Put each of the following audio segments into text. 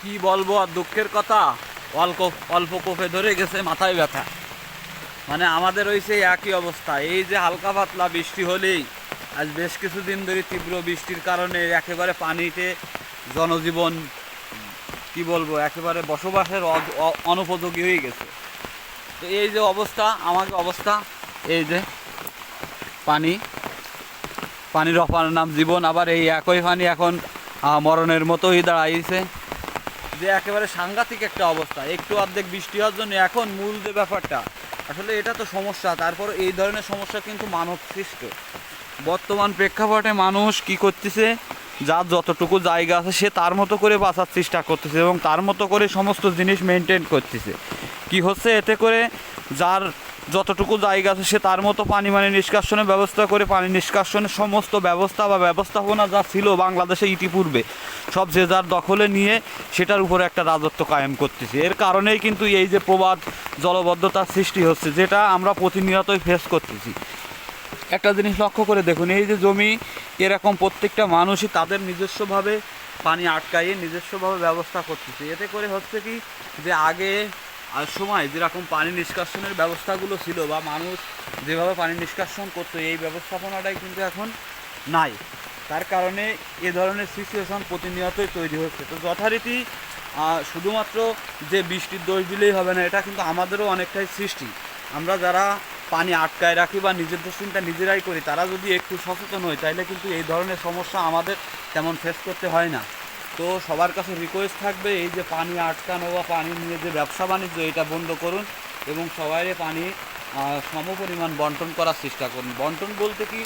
কি বলব আর দুঃখের কথা? অল্প অল্প কোপে ধরে গেছে, মাথায় ব্যথা। মানে আমাদের ওই সেই একই অবস্থা। এই যে হালকা পাতলা বৃষ্টি হলেই আজ বেশ কিছুদিন ধরে তীব্র বৃষ্টির কারণে একেবারে পানিতে জনজীবন, কি বলব, একেবারে বসবাসের অনুপযোগী হয়ে গেছে। তো এই যে অবস্থা, আমাকে অবস্থা, এই যে পানি, পানির অপার নাম জীবন, আবার এই একই পানি এখন মরণের মতোই দাঁড়াইছে। যে একেবারে সাংঘাতিক একটা অবস্থা। একটু অর্ধেক বৃষ্টি হওয়ার জন্য এখন মূল যে ব্যাপারটা, আসলে এটা তো সমস্যা। তারপর এই ধরনের সমস্যা কিন্তু মানব সৃষ্ট। বর্তমান প্রেক্ষাপটে মানুষ কি করতেছে, যার যতটুকু জায়গা আছে সে তার মতো করে বাঁচার চেষ্টা করতেছে এবং তার মতো করে সমস্ত জিনিস মেনটেন করতেছে। কি হচ্ছে এতে করে, যার যতটুকু জায়গা আছে সে তার মতো পানি মানে নিষ্কাশনের ব্যবস্থা করে পানি নিষ্কাশনের সমস্ত ব্যবস্থা বা ব্যবস্থাপনা যা ছিল বাংলাদেশে ইতিপূর্বে, সব যে যার দখলে নিয়ে সেটার উপরে একটা রাজত্ব কায়েম করতেছে। এর কারণেই কিন্তু এই যে প্রবাদ, জলবদ্ধতার সৃষ্টি হচ্ছে, যেটা আমরা প্রতিনিয়তই ফেস করতেছি। একটা জিনিস লক্ষ্য করে দেখুন, এই যে জমি এরকম প্রত্যেকটা মানুষই তাদের নিজস্বভাবে পানি আটকাইয়ে নিজস্বভাবে ব্যবস্থা করতেছে। এতে করে হচ্ছে কি যে আগে আর সময়, যেরকম পানি নিষ্কাশনের ব্যবস্থাগুলো ছিল বা মানুষ যেভাবে পানি নিষ্কাশন করতো, এই ব্যবস্থাপনাটাই কিন্তু এখন নাই। তার কারণে এ ধরনের সিচুয়েশন প্রতিনিয়তই তৈরি হচ্ছে। তো যথারীতি শুধুমাত্র যে বৃষ্টির দোষ দিলেই হবে না, এটা কিন্তু আমাদেরও অনেকটাই সৃষ্টি। আমরা যারা পানি আটকায় রাখি বা নিজের দোষিনটা নিজেরাই করি, তারা যদি একটু সচেতন হয় তাহলে কিন্তু এই ধরনের সমস্যা আমাদের তেমন ফেস করতে হয় না। তো সবার কাছে রিকোয়েস্ট থাকবে এই যে পানি আটকানো বা পানি নিয়ে যে ব্যবসা বাণিজ্য এটা বন্ধ করুন এবং সবাই পানি আহ, সমপরিমাণ বন্টন করার চেষ্টা করুন। বন্টন বলতে কি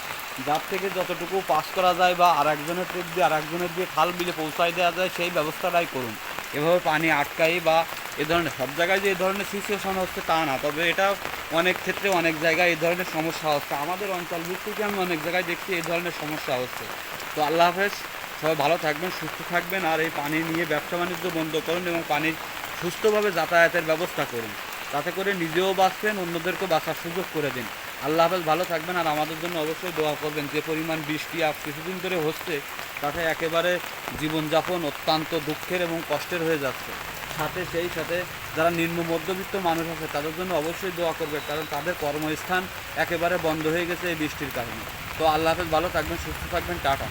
যার থেকে যতটুকু পাস করা যায় বা আর একজনের ট্রিপ দিয়ে আর একজনের দিয়ে খাল বিলে পৌঁছায় দেওয়া যায় সেই ব্যবস্থাটাই করুন। এভাবে পানি আটকাই বা এ ধরনের সব জায়গায় যে এই ধরনের সিচুয়েশন হচ্ছে তা না তবে এটা অনেক ক্ষেত্রে অনেক জায়গায় এই ধরনের সমস্যা হচ্ছে। আমাদের অঞ্চল ভিত্তিকে আমি অনেক জায়গায় দেখছি এই ধরনের সমস্যা হচ্ছে। তো আল্লাহ হাফেজ। সবাই ভালো থাকবেন, সুস্থ থাকবেন আর এই পানি নিয়ে ব্যবসা বাণিজ্য বন্ধ করুন এবং পানি সুস্থভাবে যাতায়াতের ব্যবস্থা করুন। তাতে করে নিজেও বাঁচবেন, অন্যদেরকেও বাঁচার সুযোগ করে দিন। আল্লাহ হাফেজ, ভালো থাকবেন আর আমাদের জন্য অবশ্যই দোয়া করবেন যে পরিমাণ বৃষ্টি আজ কিছুদিন ধরে হচ্ছে, তাতে একেবারে জীবনযাপন অত্যন্ত দুঃখের এবং কষ্টের হয়ে যাচ্ছে। সাথে সেই সাথে যারা নিম্ন মধ্যবিত্ত মানুষ আছে, তাদের জন্য অবশ্যই দোয়া করবে কারণ তাদের কর্মস্থান একেবারে বন্ধ হয়ে গেছে এই বৃষ্টির কারণে। তো আল্লাহ হাফেজ, ভালো থাকবেন, সুস্থ থাকবেন, টাটা।